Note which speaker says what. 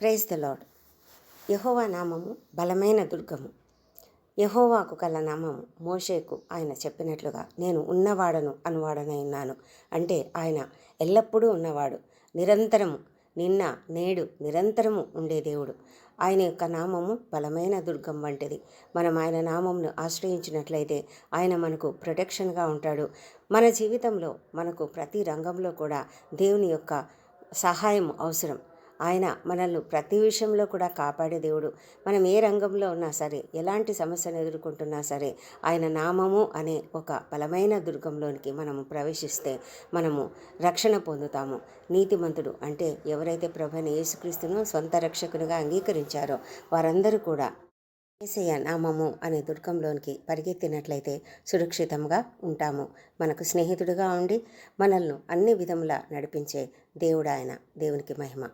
Speaker 1: Praise the lord యహోవా నామము బలమైన దుర్గము. యహోవాకు కల నామము మోషేకు ఆయన చెప్పినట్లుగా నేను ఉన్నవాడను అనువాడనై ఉన్నాను. అంటే ఆయన ఎల్లప్పుడూ ఉన్నవాడు. నిరంతరము నిన్న నేడు నిరంతరము ఉండే దేవుడు. ఆయన యొక్క నామము బలమైన దుర్గం వంటిది. మనం ఆయన నామంను ఆశ్రయించినట్లయితే ఆయన మనకు ప్రొటెక్షన్గా ఉంటాడు. మన జీవితంలో మనకు ప్రతి రంగంలో కూడా దేవుని యొక్క సహాయం అవసరం. ఆయన మనల్ని ప్రతి విషయంలో కూడా కాపాడే దేవుడు. మనం ఏ రంగంలో ఉన్నా సరే ఎలాంటి సమస్యను ఎదుర్కొంటున్నా సరే ఆయన నామము అనే ఒక బలమైన దుర్గంలోనికి మనము ప్రవేశిస్తే మనము రక్షణ పొందుతాము. నీతిమంతుడు అంటే ఎవరైతే ప్రభుని యేసుక్రీస్తును సొంత రక్షకునిగా అంగీకరించారో వారందరూ కూడా ఏసయ్య నామము అనే దుర్గంలోనికి పరిగెత్తినట్లయితే సురక్షితంగా ఉంటాము. మనకు స్నేహితుడిగా ఉండి మనల్ని అన్ని విధములా నడిపించే దేవుడాయన దేవునికి మహిమ.